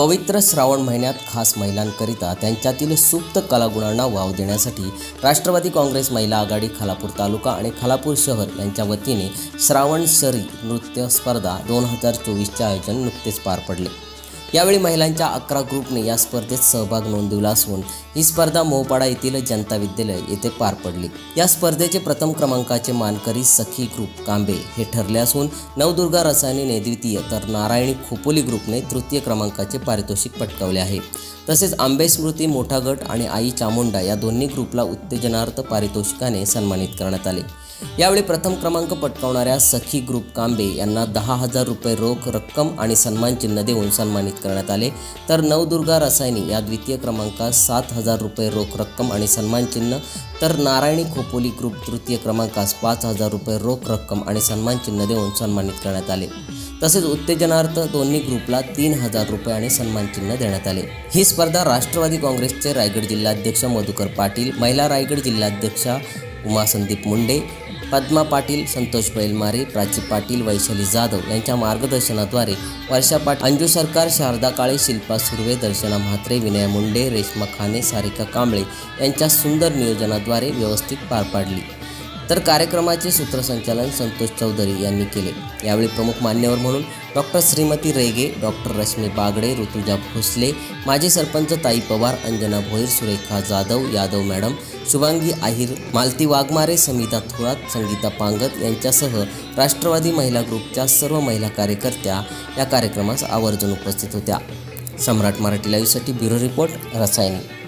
पवित्र श्रावण महिन्यात खास महिलांकरिता त्यांच्यातील सुप्त कलागुणांना वाव देण्यासाठी राष्ट्रवादी काँग्रेस महिला आघाडी खालापूर तालुका आणि खालापूर शहर यांच्या वतीने श्रावण सरी नृत्य स्पर्धा दोन हजार चोवीसचे आयोजन नुकतेच पार पडले. यावेळी महिलांच्या अकरा ग्रुपने या स्पर्धेत सहभाग नोंदवला असून ही स्पर्धा मोहपाडा येथील जनता विद्यालय येथे पार पडली. या स्पर्धेचे प्रथम क्रमांकाचे मानकरी सखी ग्रुप कांबे हे ठरले असून नवदुर्गा रसायनीने द्वितीय तर नारायणी खोपोली ग्रुपने तृतीय क्रमांकाचे पारितोषिक पटकावले आहे. तसेच आंबे स्मृती मोठा गट आणि आई चामुंडा या दोन्ही ग्रुपला उत्तेजनार्थ पारितोषिकाने सन्मानित करण्यात आले. यावेळी प्रथम क्रमांक पटकावणाऱ्या सखी ग्रुप कांबे यांना दहा हजार रुपये रोख रक्कम आणि सन्मानचिन्ह देऊन सन्मानित करण्यात आले. तर नवदुर्गा रसायनी या द्वितीय क्रमांकास सात हजार रुपये रोख रक्कम आणि सन्मान चिन्ह. तर नारायणी खोपोली ग्रुप तृतीय क्रमांकास पाच हजार रुपये रोख रक्कम आणि सन्मानचिन्ह देऊन सन्मानित करण्यात आले. तसेच उत्तेजनार्थ दोन्ही ग्रुपला तीन हजार रुपये आणि सन्मान चिन्ह देण्यात आले. ही स्पर्धा राष्ट्रवादी काँग्रेसचे रायगड जिल्हाध्यक्ष मधुकर पाटील महिला रायगड जिल्हाध्यक्षा उमा संदीप मुंडे पद्मा पाटील संतोष बैलमारे प्राची पाटील वैशाली जाधव यांच्या मार्गदर्शनाद्वारे वर्षा पाटील अंजू सरकार शारदा काळे शिल्पा सुर्वे दर्शना म्हात्रे विनय मुंडे रेश्मा खाने सारिका कांबळे यांच्या सुंदर नियोजनाद्वारे व्यवस्थित पार पाडली. तर कार्यक्रमाचे सूत्रसंचालन संतोष चौधरी यांनी केले. यावेळी प्रमुख मान्यवर म्हणून डॉक्टर श्रीमती रेगे डॉक्टर रश्मी बागडे ऋतुजा भोसले माजी सरपंच ताई पवार अंजना भोईर सुरेखा जाधव यादव मॅडम शुभांगी आहिर मालती वाघमारे समिता थोरात संगीता पांगत यांच्यासह राष्ट्रवादी महिला ग्रुपच्या सर्व महिला कार्यकर्त्या या कार्यक्रमास आवर्जून उपस्थित होत्या. सम्राट मराठी लाईव्हसाठी ब्युरो रिपोर्ट रसायनी.